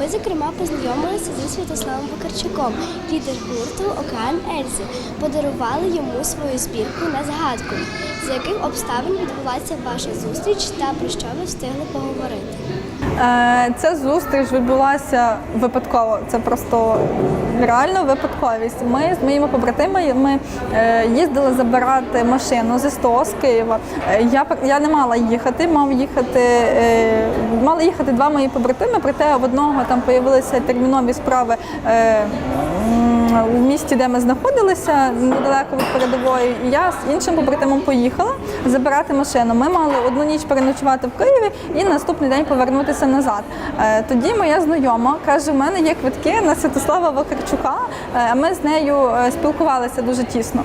Ми, зокрема, познайомилися зі Святославом Вакарчуком, лідер гурту Океан Ельзи. Подарували йому свою збірку на згадку, з яких обставин відбулася ваша зустріч та про що ви встигли поговорити. Е, Ця зустріч відбулася випадково. Це просто реально випадковість. Ми з моїми побратимами е, їздили забирати машину зі СТО з Києва. Е, Я я не мала їхати, мав їхати. Мали їхати два мої побратими, проте в одного там появилися термінові справи. Е, в місті, де ми знаходилися, недалеко від передової, я з іншим побратимом поїхала забирати машину. Ми мали одну ніч переночувати в Києві і наступний день повернутися назад. Е, Тоді моя знайома каже: у мене є квитки на Святослава Вакарчука, е, а ми з нею е, спілкувалися дуже тісно.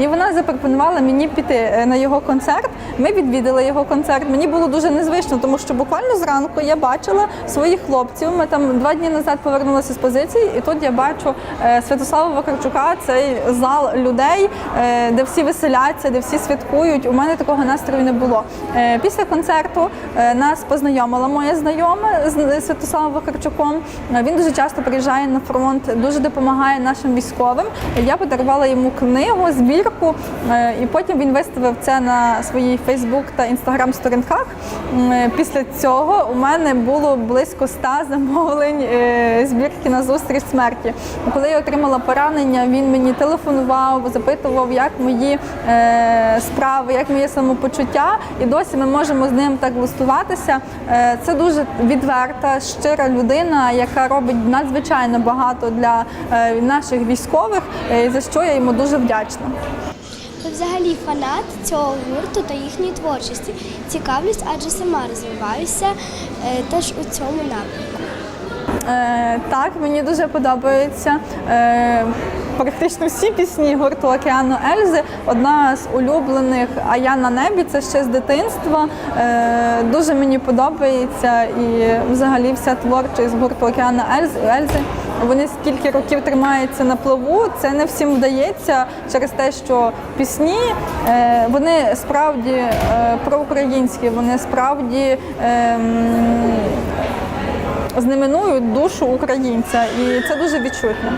І вона запропонувала мені піти е, на його концерт. Ми відвідали його концерт. Мені було дуже незвично, тому що буквально зранку я бачила своїх хлопців. Ми там два дні назад повернулися з позиції, і тут я бачу е, Святослава Вакарчука, цей зал людей, е, де всі веселяться, де всі святкують. У мене такого настрою не було. Е, Після концерту е, нас познайомила моя знайома з Святославом Вакарчуком. Він дуже часто приїжджає на фронт, дуже допомагає нашим військовим. Я подарувала йому книгу, збірку, і потім він виставив це на своїй Фейсбук та Інстаграм сторінках. Е, Після цього у мене було близько ста замовлень збірки на зустріч смерті. Коли я отримала поранення, він мені телефонував, запитував, як мої е, справи, як моє самопочуття. І досі ми можемо з ним так листуватися. Е, це дуже відверта, щира людина, яка робить надзвичайно багато для е, наших військових, е, за що я йому дуже вдячна. Ви взагалі фанат цього гурту та їхньої творчості. Цікавлюсь, адже сама розвиваюся е, теж у цьому напрямку. Е, так, мені дуже подобаються е, практично всі пісні гурту Океану Ельзи. Одна з улюблених А я на небі це ще з дитинства. Е, дуже мені подобається і взагалі вся творчість гурту Океану Ельзи. Вони скільки років тримаються на плаву, це не всім вдається через те, що пісні вони справді проукраїнські, вони справді. Знаменують душу українця, і це дуже відчутно.